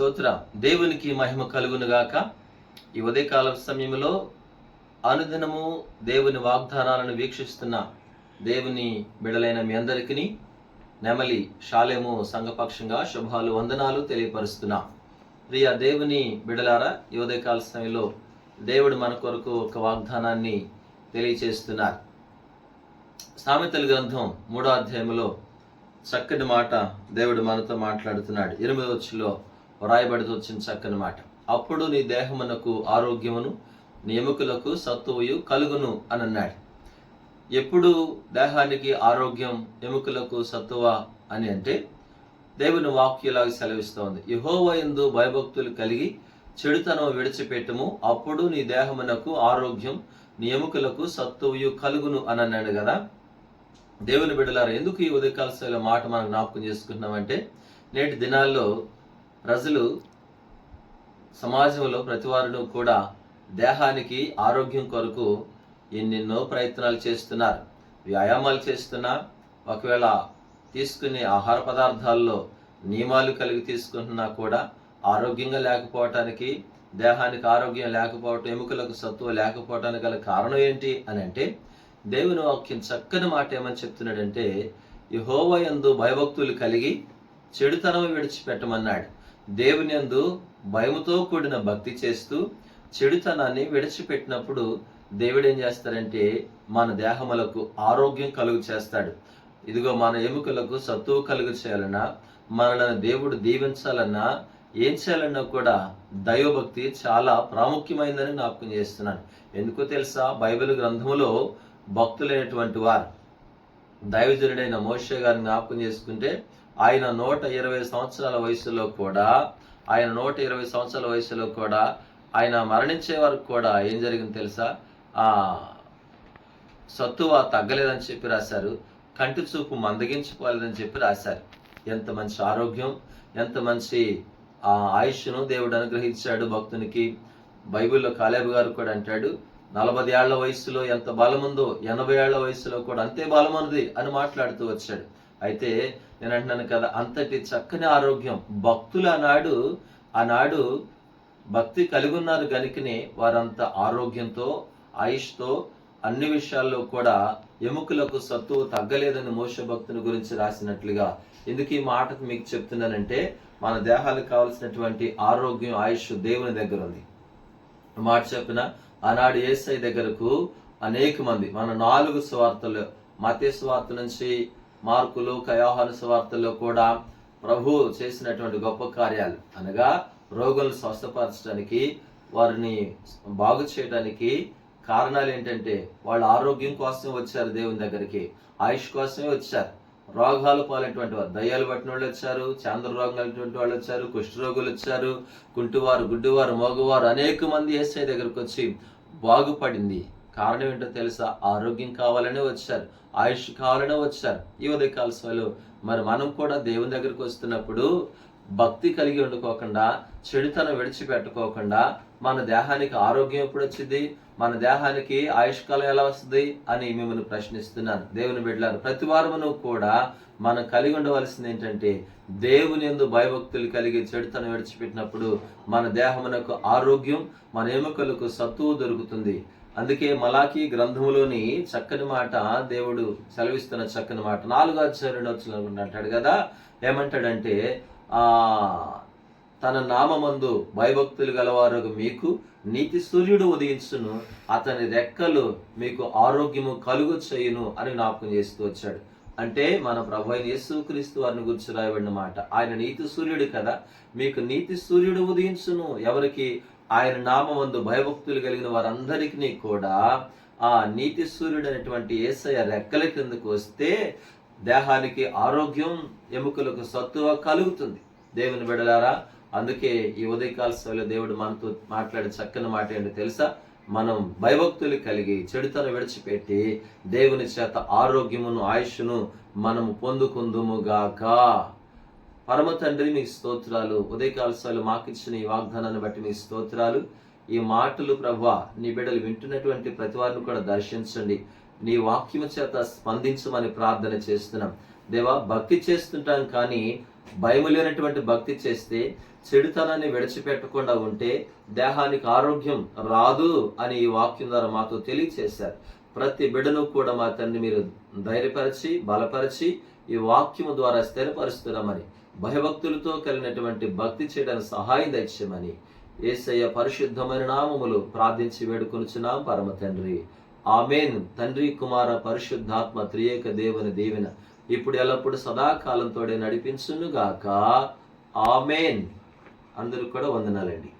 స్తోత్ర. దేవునికి మహిమ కలుగునుగాక ఈ ఉదయకాల సమయంలో అనుదినము దేవుని వాగ్దానాలను వీక్షిస్తున్న దేవుని బిడలైన మీ అందరికీ నెమలి షాలేము సంఘపక్షంగా శుభాలు వందనాలు తెలియపరుస్తున్నా. ప్రియ దేవుని బిడలారా ఈ ఉదయకాల సమయంలో దేవుడు మన కొరకు ఒక వాగ్దానాన్ని తెలియచేస్తున్నారు. సామెతల గ్రంథం మూడో అధ్యాయంలో చక్కని మాట దేవుడు మనతో మాట్లాడుతున్నాడు. ఎనిమిదవచ్చులో వ్రాయబడితో వచ్చిన చక్కని మాట. అప్పుడు నీ దేహమునకు ఆరోగ్యమును నీ ఎముకలకు సత్తువయు కలుగును అని అన్నాడు ఎప్పుడు దేహానికి ఆరోగ్యం ఎముకలకు సత్తువ అని అంటే దేవుని వాక్యలాగా సెలవిస్తోంది. యహోవ ఎందు భయభక్తులు కలిగి చెడుతనం విడిచిపెట్టము అప్పుడు నీ దేహమునకు ఆరోగ్యం నీ ఎముకలకు సత్తువయు కలుగును అని అన్నాడు కదా. దేవుని బిడ్డలారా ఎందుకు ఈ ఉదయకాల మాట మనం జ్ఞాపకం చేసుకుంటున్నామంటే నేటి దినాల్లో ప్రజలు సమాజంలో ప్రతి కూడా దేహానికి ఆరోగ్యం కొరకు ఎన్నెన్నో ప్రయత్నాలు చేస్తున్నారు. వ్యాయామాలు చేస్తున్నా ఒకవేళ తీసుకునే ఆహార పదార్థాల్లో నియమాలు కలిగి తీసుకుంటున్నా కూడా ఆరోగ్యంగా లేకపోవటానికి దేహానికి ఆరోగ్యం లేకపోవటం ఎముకలకు సత్తువ లేకపోవటానికి గల కారణం ఏంటి అని అంటే దేవుని వాక్యం చక్కని మాట ఏమని చెప్తున్నాడంటే యహోవ ఎందు భయభక్తులు కలిగి చెడుతనం విడిచిపెట్టమన్నాడు. దేవుని యందు భయముతో కూడిన భక్తి చేస్తూ చెడుతనాన్ని విడిచిపెట్టినప్పుడు దేవుడు ఏం చేస్తాడంటే మన దేహములకు ఆరోగ్యం కలుగు చేస్తాడు. ఇదిగో మన ఎముకలకు సత్తువ కలుగు చేయాలన్నా మనల్ని దేవుడు దీవించాలన్నా ఏం చేయాలన్నా కూడా దైవభక్తి చాలా ప్రాముఖ్యమైందని జ్ఞాపకం చేస్తున్నాను. ఎందుకో తెలుసా? బైబిల్ గ్రంథములో భక్తులైనటువంటి వారు దైవజనుడైన మోషే గారిని జ్ఞాపకం చేసుకుంటే ఆయన నూట ఇరవై సంవత్సరాల వయసులో కూడా ఆయన నూట ఇరవై సంవత్సరాల వయసులో కూడా ఆయన మరణించే వరకు కూడా ఏం జరిగింది తెలుసా? ఆ సత్తువ తగ్గలేదని చెప్పి రాశారు. కంటి చూపు మందగించుకోలేదని చెప్పి రాశారు. ఎంత మంచి ఆరోగ్యం ఎంత మంచి ఆ ఆయుష్ను దేవుడు అనుగ్రహించాడు భక్తునికి. బైబిల్లో కాలేబు గారు కూడా అంటాడు నలభై ఏళ్ళ వయసులో ఎంత బలం ఉందో ఎనభై ఏళ్ళ వయసులో కూడా అంతే బలం అని మాట్లాడుతూ వచ్చాడు. అయితే నేను అంటున్నాను కదా అంతటి చక్కని ఆరోగ్యం భక్తులు ఆనాడు ఆనాడు భక్తి కలిగి ఉన్నారు కనుకనే వారంత ఆరోగ్యంతో ఆయుష్తో అన్ని విషయాల్లో కూడా ఎముకలకు సత్తువు తగ్గలేదని మోస భక్తుని గురించి రాసినట్లుగా. ఎందుకు ఈ మాట మీకు చెప్తున్నానంటే మన దేహాలకు కావలసినటువంటి ఆరోగ్యం ఆయుష్ దేవుని దగ్గర ఉంది మాట చెప్పిన ఆనాడు ఏసై దగ్గరకు అనేక మంది మన నాలుగు స్వార్థలు మత స్వార్థ నుంచి మార్కులు కయోహాను స్వార్థల్లో కూడా ప్రభు చేసినటువంటి గొప్ప కార్యాలు. అనగా రోగులను స్వస్థపరచడానికి వారిని బాగు చేయడానికి కారణాలు ఏంటంటే వాళ్ళ ఆరోగ్యం కోసం వచ్చారు దేవుని దగ్గరికి ఆయుష్ కోసమే వచ్చారు. రోగాలు పాలైనటువంటి వారు దయ్యాలు పట్టిన వాళ్ళు వచ్చారు చాంద్ర రోగాలటువంటి వాళ్ళు వచ్చారు కుష్ఠరోగులు వచ్చారు కుంటివారు గుడ్డివారు మగవారు అనేక మంది ఏసఐ దగ్గరకు వచ్చి బాగుపడింది కారణం ఏంటో తెలుసా? ఆరోగ్యం కావాలనే వచ్చారు ఆయుష్ కావాలనే వచ్చారు. ఈ ఉదయకాల సమయంలో మరి మనం కూడా దేవుని దగ్గరకు వస్తున్నప్పుడు భక్తి కలిగి ఉండుకోకుండా చెడుతనం విడిచిపెట్టుకోకుండా మన దేహానికి ఆరోగ్యం ఎప్పుడు వచ్చింది? మన దేహానికి ఆయుష్కాలం ఎలా వస్తుంది? అని మిమ్మల్ని ప్రశ్నిస్తున్నాను. దేవుని బిడ్డలారు ప్రతి వారమును కూడా మనం కలిగి ఉండవలసింది ఏంటంటే దేవుని ఎందు భయభక్తులు కలిగి చెడుతను విడిచిపెట్టినప్పుడు మన దేహమునకు ఆరోగ్యం మన ఎముకలకు సత్తువు దొరుకుతుంది. అందుకే మలాకి గ్రంథములోని చక్కని మాట దేవుడు సెలవిస్తున్న చక్కని మాట. నాలుగో అధ్యాయం రెండు వచ్చిన అంటాడు కదా ఏమంటాడంటే ఆ తన నామమందు భయభక్తులు గలవారు మీకు నీతి సూర్యుడు ఉదయించును. అతని రెక్కలు మీకు ఆరోగ్యము కలుగు చేయును అని జ్ఞాపకం చేస్తూ వచ్చాడు. అంటే మన ప్రభు అయిన యేసుక్రీస్తు వారిని గురించి రాయబడిన మాట. ఆయన నీతి సూర్యుడు కదా. మీకు నీతి సూర్యుడు ఉదయించును. ఎవరికి? ఆయన నామందు భయభక్తులు కలిగిన వారందరికీ కూడా ఆ నీతి సూర్యుడు అనేటువంటి ఏసయ రెక్కల కిందకు వస్తే దేహానికి ఆరోగ్యం ఎముకలకు సత్తువ కలుగుతుంది. దేవుని బిడలారా అందుకే ఈ ఉదయకాల సమయంలో దేవుడు మనతో మాట్లాడే చక్కని మాట ఏంటో తెలుసా? మనం భయభక్తులు కలిగి చెడుతను విడిచిపెట్టి దేవుని చేత ఆరోగ్యమును ఆయుష్ను మనము పొందుకుందుముగాక పరమ తండ్రి మీ స్తోత్రాలు. ఉదయకాల సమయంలో మాకిచ్చిన ఈ వాగ్దానాన్ని బట్టి మీ స్తోత్రాలు. ఈ మాటలు ప్రభా నీ బిడ్డలు వింటున్నటువంటి ప్రతి వారిని కూడా దర్శించండి. నీ వాక్యము చేత స్పందించమని ప్రార్థన చేస్తున్నాం. దేవా భక్తి చేస్తుంటాం కానీ భయం లేనటువంటి భక్తి చేస్తే చెడుతనాన్ని విడిచిపెట్టకుండా ఉంటే దేహానికి ఆరోగ్యం రాదు అని ఈ వాక్యం ద్వారా మాతో తెలియచేశారు. ప్రతి బిడ్డను కూడా మా తండ్రి మీరు ధైర్యపరిచి బలపరిచి ఈ వాక్యము ద్వారా స్థిరపరుస్తున్నామని భయభక్తులతో కలిగినటువంటి భక్తి చేయడానికి సహాయం దయచేయమని ఏసయ్య పరిశుద్ధమైన నామములు ప్రార్థించి వేడుకొనుచున్నాం. పరమ తండ్రి. ఆమెన్. తండ్రి కుమార పరిశుద్ధాత్మ త్రియేక దేవుని దీవెన. ఇప్పుడు ఎల్లప్పుడు సదాకాలంతోడే నడిపించునుగాక. ఆమెన్. అందరూ కూడా వందనాలండి.